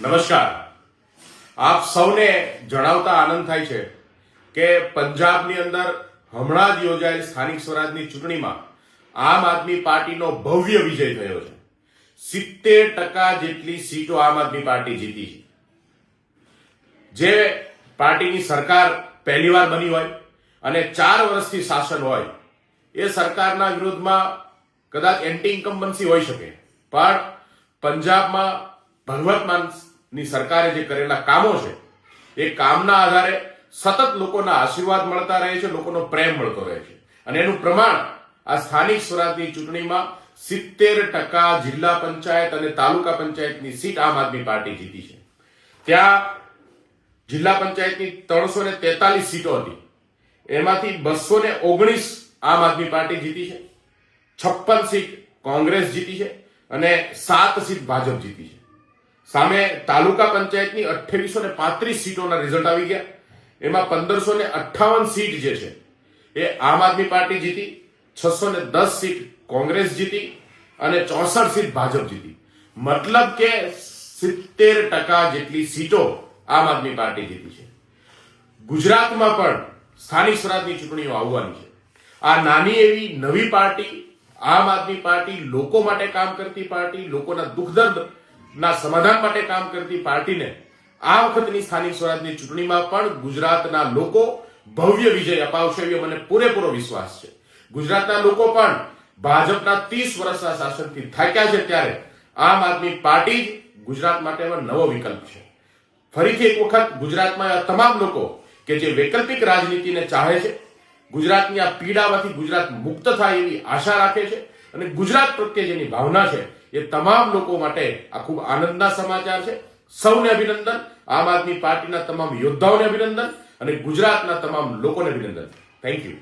નમસ્કાર. આપ સૌને જણાવતા આનંદ થાય છે કે પંજાબની અંદર હમણાં જ યોજાયેલ સ્થાનિક સ્વરાજની ચૂંટણીમાં આમ આદમી પાર્ટીનો ભવ્ય વિજય થયો છે. સિત્તેર ટકા જેટલી સીટો આમ આદમી પાર્ટી જીતી છે. જે પાર્ટીની સરકાર પહેલીવાર બની હોય અને ચાર વર્ષથી શાસન હોય, એ સરકારના વિરોધમાં કદાચ એન્ટી ઇન્કમ્બન્સી હોઈ શકે. પણ પંજાબમાં ભગવત માનની સરકારે જે કરેલા કામો છે, એ કામના આધારે સતત લોકોના આશીર્વાદ મળતા રહે છે, લોકોનો પ્રેમ મળતો રહે છે. અને એનું પ્રમાણ આ સ્થાનિક સ્વરાજની ચૂંટણીમાં સિત્તેર ટકા જિલ્લા પંચાયત અને તાલુકા પંચાયતની સીટ આમ આદમી પાર્ટી જીતી છે. ત્યાં જિલ્લા પંચાયતની ત્રણસો ને તેતાલીસ સીટો હતી. એમાંથી બસો ને ઓગણીસ આમ આદમી પાર્ટી જીતી છે. છપ્પન સીટ કોંગ્રેસ જીતી છે અને સાત સીટ ભાજપ જીતી છે. સામે તાલુકા પંચાયતની અઠ્ઠાવીસો ને પાંત્રીસ સીટોના રિઝલ્ટ આવી ગયા. એમાં પંદરસો ને અઠ્ઠાવન સીટ જે છે, એ આમ આદમી પાર્ટી જીતી, છસો ને દસ સીટ કોંગ્રેસ જીતી અને ચોસઠ સીટ ભાજપ જીતી. મતલબ કે સિત્તેર ટકા જેટલી સીટો આમ આદમી પાર્ટી જીતી છે. ગુજરાતમાં પણ સ્થાનિક સ્વરાજની ચૂંટણીઓ આવવાની છે. આ નાની એવી નવી પાર્ટી, આમ આદમી પાર્ટી લોકો માટે કામ કરતી પાર્ટી, લોકોના દુઃખ દર્દ ના સમાધાન માટે કામ કરતી પાર્ટીને આ વખતની સ્થાનિક સ્વરાજની ચૂંટણીમાં પણ ગુજરાતના લોકો ભવ્ય વિજય અપાવશે એવો મને પૂરેપૂરો વિશ્વાસ છે. ગુજરાતના લોકો પણ ભાજપના ત્રીસ વર્ષના શાસનથી થાક્યા છે ત્યારે આમ આદમી પાર્ટી જ ગુજરાત માટે નવો વિકલ્પ છે. ફરીથી એક વખત ગુજરાતમાં એવા તમામ લોકો કે જે વૈકલ્પિક રાજનીતિને ચાહે છે, ગુજરાતની આ પીડામાંથી ગુજરાત મુક્ત થાય એવી આશા રાખે છે અને ગુજરાત પ્રત્યે જેની ભાવના છે, એ તમામ લોકો માટે આ ખૂબ આનંદના સમાચાર છે. સૌને અભિનંદન. આમ આદમી પાર્ટીના તમામ યોદ્ધાઓને અભિનંદન અને ગુજરાતના તમામ લોકોને અભિનંદન. Thank you